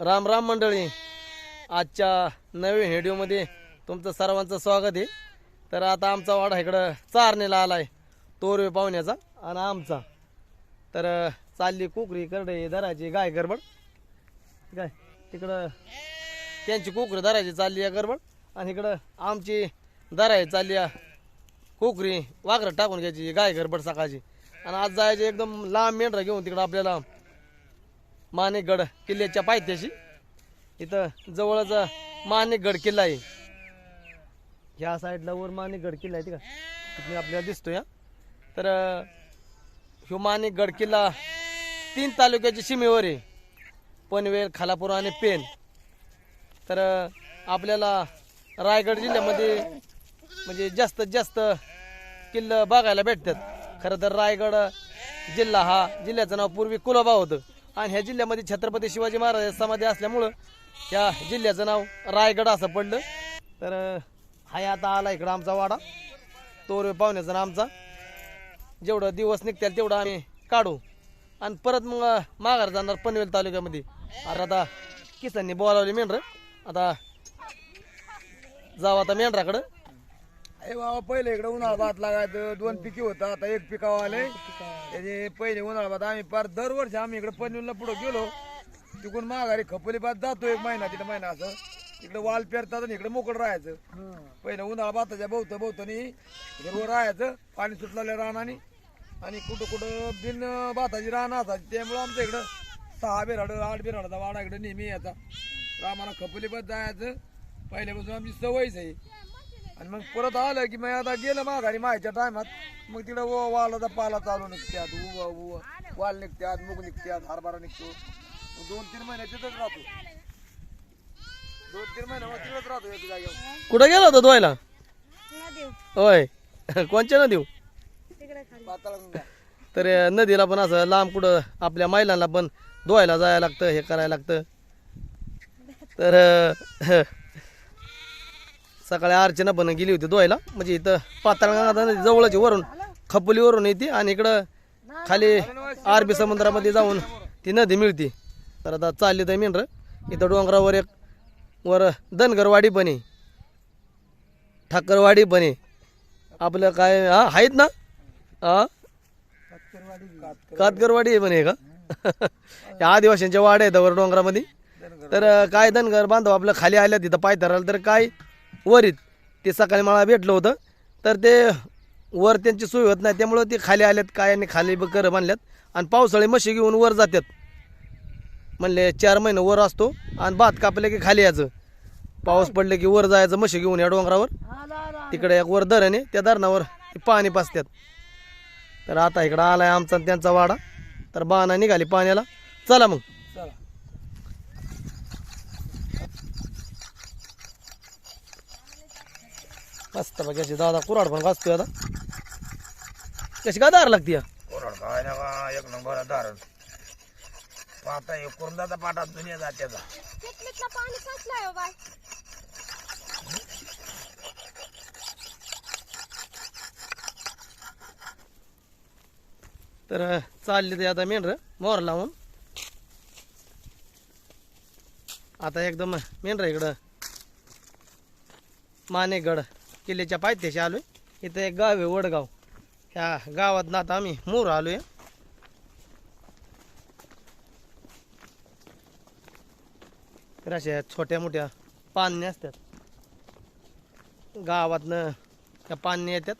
राम राम मंडळी. आजच्या नवीन व्हिडिओमध्ये तुमचं सर्वांचं स्वागत आहे. तर आता आमचा वाडा इकडं चारणीला आला आहे तोरवे पाहुण्याचा आणि आमचा. तर चालली कुकरी करडे धरायची गाय गरबड. काय? तिकडं त्यांची कुकरी धरायची चालली आहे गरबड. आणि इकडं आमची धरायची चालली आहे कुकरी. वाघरं टाकून घ्यायची गाय गरबड सकाळची. आणि आज जायचे एकदम लांब मेंढरा घेऊन तिकडं आपल्याला मानेगड किल्ल्याच्या पायथ्याशी. इथं जवळच मानेगड किल्ला आहे. ह्या साईडला वर मानेगड किल्ला आहे ते का तिथे आपल्याला दिसतोय हा. तर ह्यो मानेगड किल्ला तीन तालुक्याच्या सीमेवर आहे. पनवेल खालापूर आणि पेन तर आपल्याला रायगड जिल्ह्यामध्ये म्हणजे जास्तीत जास्त किल्ले बघायला भेटतात. खरं तर रायगड जिल्हा हा जिल्ह्याचं नाव पूर्वी कुलाबा होतं. आणि ह्या जिल्ह्यामध्ये छत्रपती शिवाजी महाराज समाधी असल्यामुळं त्या जिल्ह्याचं नाव रायगड असं पडलं. तर हा हाय आता आला इकडं आमचा वाडा. तोर पाहुण्याचा ना आमचा. जेवढं दिवस निघतील तेवढं आम्ही काढू. आणि परत मग माघार जाणार पनवेल तालुक्यामध्ये. अरे आता किसांनी बोलावली मेंढर. आता जाऊ आता मेंढराकडं. अरे बाबा पहिले इकडे उन्हाळा भात लागायचं दोन पिके होतं आता एक पिकावं आले त्याचे पहिले उन्हाळा भात आम्ही पार दरवर्षी आम्ही इकडे पनवेलला पुढे गेलो. तिकडून माघारी खपोली भात जातो एक महिना तिथं महिना असं. इकडे वाल पेरतात आणि इकडे मोकळ राहायचं. पहिलं उन्हाळा भाताच्या भोवतं भोवतनी हिरवं राहायचं पाणी सुटलेल्या रानाने आणि कुठं कुठं बिन भाताची रान असायची. त्यामुळं आमच्या इकडं सहा बिराड आठ बिराडाचा वाडा इकडे नेहमी यायचा. रामाला आम्हाला भात जायचं. पहिल्यापासून आमची सवयच आहे. आणि मग परत आलं की मग आता गेलं माघारी मायच्या टायमात. मग तिकडं व वालाचा पाला चालू निघत्यात उवा उवा वाल निघत्यात मूग निघत्यात हरभरा निघतो. दोन तीन महिने तिथंच राहतो. दोन तीन महिने तिथंच राहतो एक जागेवर. कुठं गेला होता धुवायला? होय. कोणच्या नदीव तिकडे खाली. पाताळ तर अं, नदीला पण असं लांब कुठं आपल्या महिलांना पण धुवायला जायला लागतं हे करायला लागतं. तर अं, सकाळी अर्चना पण गेली होती धुवायला. म्हणजे इथं पाताळगंगा नदी जवळच वरून खपोलीवरून येते आणि इकडं खाली अरबी समुद्रामध्ये जाऊन ती नदी मिळते. तर आता चालली तर मेंढर. इथं डोंगरावर एक वर धनगरवाडी पण आहे. ठाकरवाडी पण आहे. आपलं काय हा आहेत ना? हा? कातगरवाडी आहे का? या आदिवासींच्या वाड्या आहेत वर डोंगरामध्ये. तर काय धनगर बांधव आपलं खाली आल्या तिथं पाय धरायला तर काय वरीत. ते सकाळी मला भेटलं होतं. तर ते वर त्यांची सोय होत नाही त्यामुळं ते खाली आल्यात काय आणि खाली ब- बांधल्यात. आणि पावसाळी म्हशी घेऊन वर जातात म्हणले चार महिने वर असतो आणि भात कापले की खाली यायचं. पाऊस पडले की वर जायचं म्हशी घेऊन या डोंगरावर. तिकडे एक वर धरण आहे त्या धरणावर ते पाणी पाचतात तर आता इकडं आलाय आमचा त्यांचा वाडा. तर बाणा निघाली पाण्याला. चला मग. मस्त बघ कशी दादा कुराड पण घासतोय आता. कशी काय दार लागते या? कोरड काय ना बा, एक नंबर दारण पाता हे कुर्ंदाचा पाटा दुनिया जात्याचा कितलीतला पाणी साचलाय हो बाय तर चालली ते आता मेंढर मोर लावून. आता एकदम मेंढर इकडं. मानेगड. किल्ल्याच्या पायथ्याशी आलोय. इथं एक गाव आहे वडगाव. ह्या गावात ना आता आम्ही मोर आलोय. तर अशा छोट्या मोठ्या पान्या असतात. गावातनं त्या पान्या येतात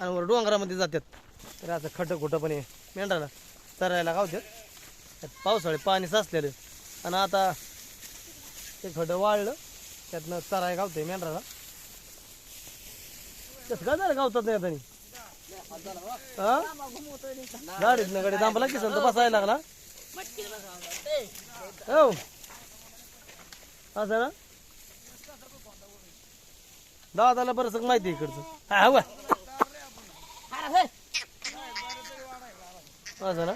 आणि वर डोंगरामध्ये जातात. तर असं खटं खुटं पण आहे मेंढराला चरायला गावतात. पावसाळे पाणी साचलेलं. आणि आता ते खडं वाळलं त्यातनं चराय गावते मेंढराला. कसं काय झालं गावतात नाही आता हा? गाडीत ना गाडी थांबला की संत बसायला लागला. हो. असं ना? दादाला बरंच माहिती आहे इकडचं. हा हवा असं ना?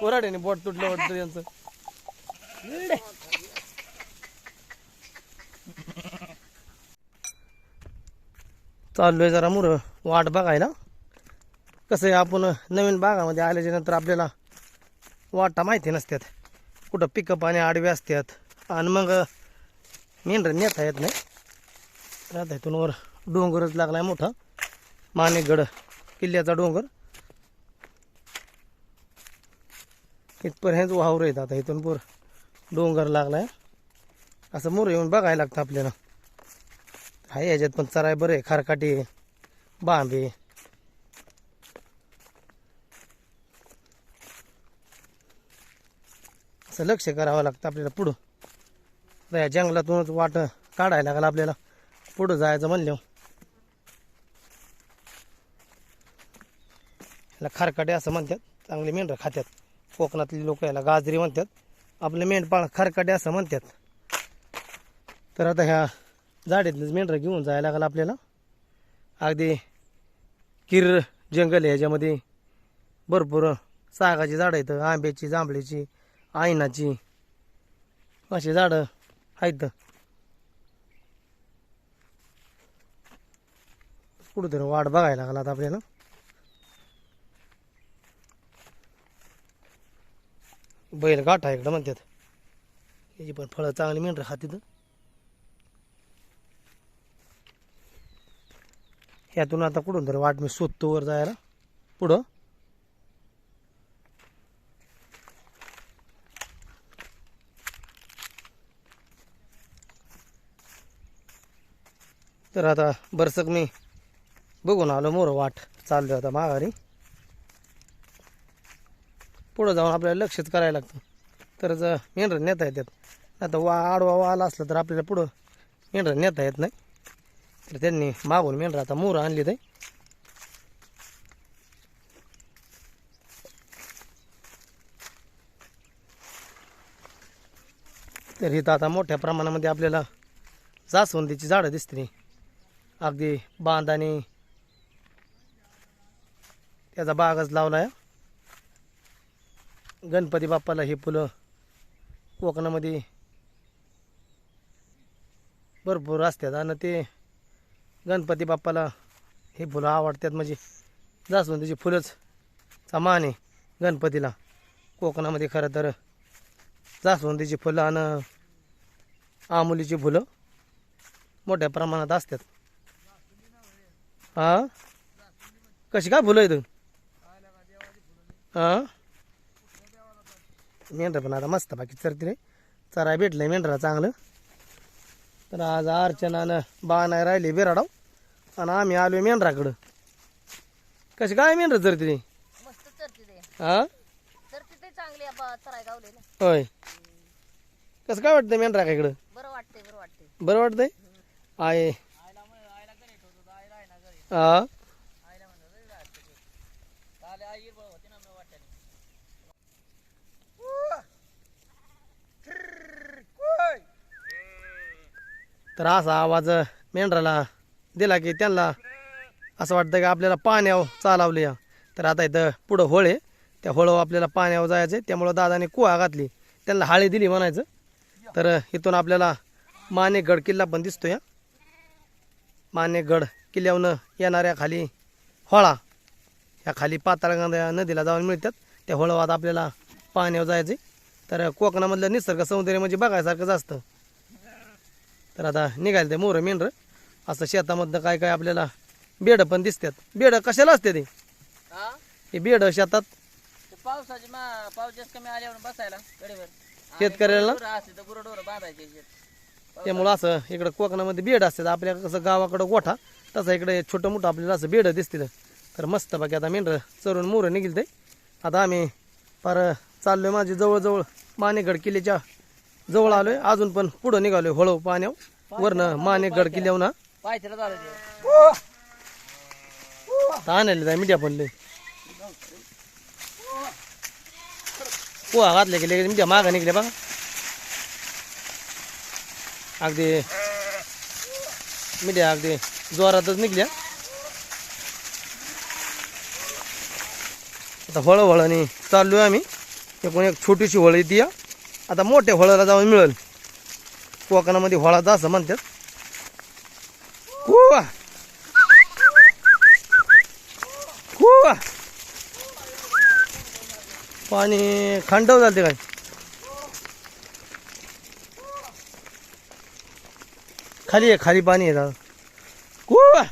कोराड्याने बोट तुटलं वाटतं यांचं. चाललोय जरा मुर. वाट बघायला. कसं आहे आपण नवीन भागामध्ये आल्याच्यानंतर आपल्याला वाटा माहिती नसतात कुठं पिकअप आणि आडवे असतात आणि मग मेंढर नेता येत नाही. तर आता इथून वर डोंगरच लागला आहे मोठा. मानेगड किल्ल्याचा डोंगर. इथपर्यंत वावर येत आता. इथून पूर डोंगर लागला आहे असं मोर येऊन बघायला लागतं आपल्याला. आहे याच्यात पण चराय बरं आहे खारकाटी बांबे. असं लक्ष करावं लागतं आपल्याला पुढं. तर या जंगलातूनच वाट काढायला लागलं आपल्याला. पुढं जायचं म्हणल्यावर. याला खारकाटे असं म्हणतात चांगले मेंढरं खात्यात. कोकणातली लोक याला गाजरी म्हणतात. आपले मेंढपाळ खारकाटे असं म्हणतात. तर आता ह्या झाडेतनंच मेंढरं घेऊन जायला लागलं आपल्याला. अगदी किर जंगल आहे ह्याच्यामध्ये भरपूर सागाची झाडं आहेत आंब्याची जांभळीची आयनाची अशी झाडं आहेत. कुठंतरी वाट बघायला लागला आता आपल्याला. बैल गाठा इकडं म्हणतात. याची पण फळं चांगली मेंढरं खातीत. यातून आता कुठून तरी वाट मी शोधतो वर जायला. पुढं. तर आता बरसक मी बघून आलो मोर वाट चाललो आता माघारी. पुढं जाऊन आपल्याला लक्षच करायला लागतं. तरच मेंढर नेता येतात. आता वा आडवा वा आला असलं तर आपल्याला पुढं मेंढर नेता येत नाही. तर त्यांनी मागून मेंढरा आता मोर आणली ते. तर इथं आता मोठ्या प्रमाणामध्ये आपल्याला जास्वंदीची झाडं दिसते अगदी बांधाने त्याचा बागच लावला आहे गणपती बाप्पाला हे फुलं कोकणामध्ये भरपूर असतात आणि ते गणपती बाप्पाला हे फुलं आवडतात म्हणजे जास्वंदीची फुलंच. चा मान आहे गणपतीला. कोकणामध्ये खरं तर जास्वंदीची फुलं आणि आमुलीची फुलं मोठ्या प्रमाणात असतात. हां? कशी काय फुलं आहेत हां? मेंढरं पण आता मस्त बाकी चरती रे. चराय भेटलंय मेंढरा चांगलं. तर आज अर्चनानं बा नाही राहिले बिराडाव. आणि आम्ही आलो मेंढराकडं. कशी काय मेंढर चरते रे मस्त चरते ते. हा? चरते ते चांगले चराय ना. होय. कसं काय वाटतं मेंढरा का इकडं बरं वाटतंय बरं वाटतंय. बरं वाटतंय? आहे. हा? तर असा आवाज मेंढराला दिला की त्यांना असं वाटतं की आपल्याला पाण्यावर चालावले या तर आता इथं पुढं होळ त्या होळावर आपल्याला पाण्यावर जायचं आहे त्यामुळं दादाने कुहा घातली. त्यांना हाळी दिली म्हणायचं. तर इथून आपल्याला मानेगड किल्ला पण दिसतो या मानेगड किल्ल्यावरनं येणाऱ्या खाली होळा. ह्या खाली पाताळगंगा नदीला जाऊन मिळतात. त्या होळवात आपल्याला पाण्यावर जायचं आहे. तर कोकणामधलं निसर्ग सौंदर्य म्हणजे बघायसारखंच असतं. तर आता निघायला ते मोरं मेंढरं असं शेतामधनं काय काय आपल्याला बेडं पण दिसतात. बेडं कशाला असते ते? हा? हे बेडं शेतात. ते पावसाची मा पाऊस जास्त कमी आल्यावर बसायला गडीवर शेतकऱ्याला? असते तर गुरडोर बांधायचे शेत. त्यामुळं असं इकडं कोकणामध्ये बेड असतात. आपल्या कसं गावाकडं गोठा तसं इकडे छोटं मोठं आपल्याला असं बेडं दिसतील. तर मस्त बाकी आता मेंढरं चरून मोरं निघिल ते आता आम्ही फार चाललोय. माझी जवळजवळ मानेगड किल्ल्याच्या जवळ आलोय अजून पण पुढं निघालोय हळू पाण्यावर. वरनं मानेगड किल्ल्यावर ना आणले जाय मीडिया पण लय. पोहा घातले गेले मीडिया मागं निघले बघा. अगदी मीडिया अगदी जोरातच निघल्या. आता हळूहळूने चाललोय आम्ही. एकूण एक छोटीशी होळ येते या आता मोठ्या होळाला जाऊन मिळेल. कोकणामध्ये होळाचा असं म्हणतात. उव्वा. उव्वा. पाणी खांडव झालं ते काय? खाली आहे खाली पाणी आहे. दादा कुवा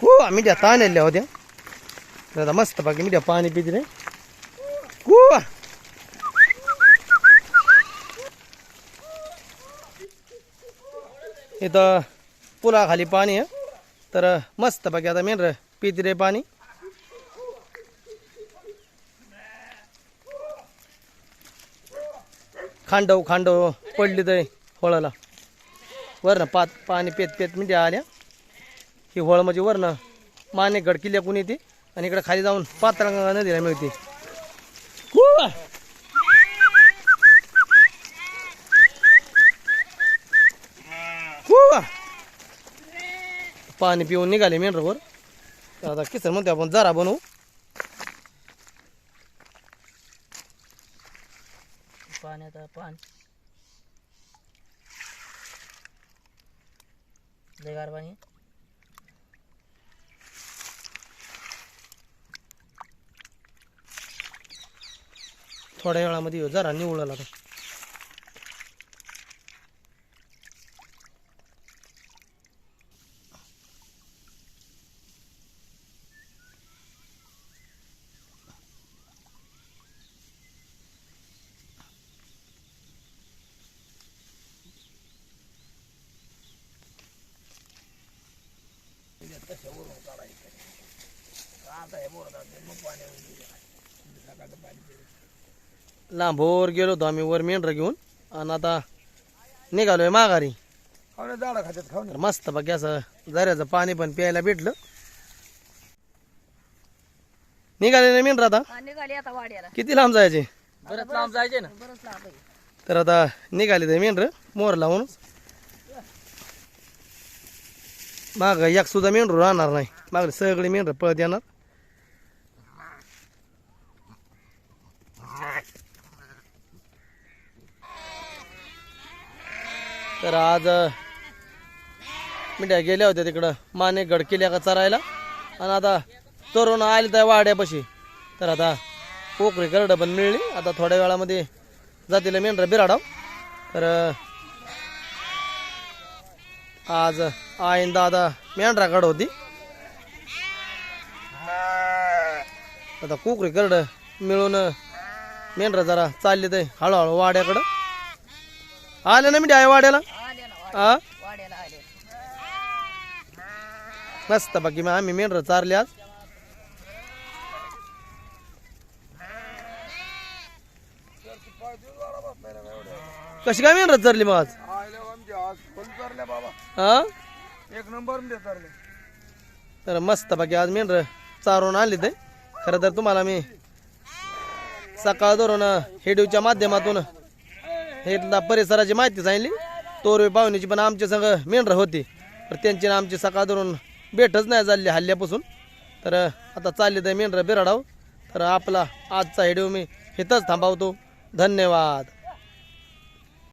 कुवा मिठ्या ताण आल्या होत्या. मस्त बाकी मिठ्या पाणी पिते रे. कुवा इथं पुलाखाली पाणी आहे. तर मस्त बाकी आता मेन रे रे पाणी. खांडव खांडव पडली तर होळाला. ना पात पाणी पेत पेत म्हणजे आल्या. ही होळ म्हणजे वरनं मानेगड किल्ल्याकून येते आणि इकडे खाली जाऊन पात्रांगा नदीला मिळते. पाणी पिऊन निघाले मेंढरवर. तर आता किसन म्हणते आपण जरा बनवू. पाणी लय गार पाणी. थोड्या वेळामध्ये जरा निवळला आता लांबोर गेलो होतो आम्ही वर मेंढर घेऊन. आणि आता निघालोय माघारी. खाऊ ना झाडं खात्यात खाऊ ना तर मस्त बाकी असं झऱ्याचं पाणी पण प्यायला भेटलं. निघाले ना मेंढर आता. निघाली आता वाड्याला. किती लांब जायचे? बरंच लांब जायचे ना. बरंच लांब आहे. तर आता निघाले ते मेंढर मोर लावून. माग एक सुद्धा मेंढरू राहणार नाही. मागले सगळे मेंढर पळत येणार. तर आज मिठ्या गेल्या होत्या तिकडं. माने गडकेल्या का चरायला? आणि आता तरुण आले त्या वाड्यापाशी. तर आता पोकळी करडं पण मिळली. आता थोड्या वेळामध्ये जातील मेंढर बिराडाव. तर आज आईन दादा मेंढराकडं होती. आता कोकरी करड मिळून मेंढरा जरा चालले ते हळूहळू वाड्याकडं. आले ना मी आहे वाड्याला? हा मस्त बाकी मग आम्ही मेंढर चारले आज. कशी काय मेंढर चारली मग आज? बाबा. हा? एक नंबर तर मस्त बाकी आज मेंढर चारून आणली ते. खरं तर तुम्हाला मी सकाळ धरून हेडिओच्या माध्यमातून हे परिसराची माहिती सांगितली. तोरवे पाहुण्याची पण आमच्या संग मेंढर होती. तर त्यांची ना आमची सकाळ धरून भेटच नाही झाली हल्ल्यापासून. तर आता चालली तर मेंढर बिराडाव. तर आपला आजचा हेडिओ मी इथंच थांबवतो. धन्यवाद.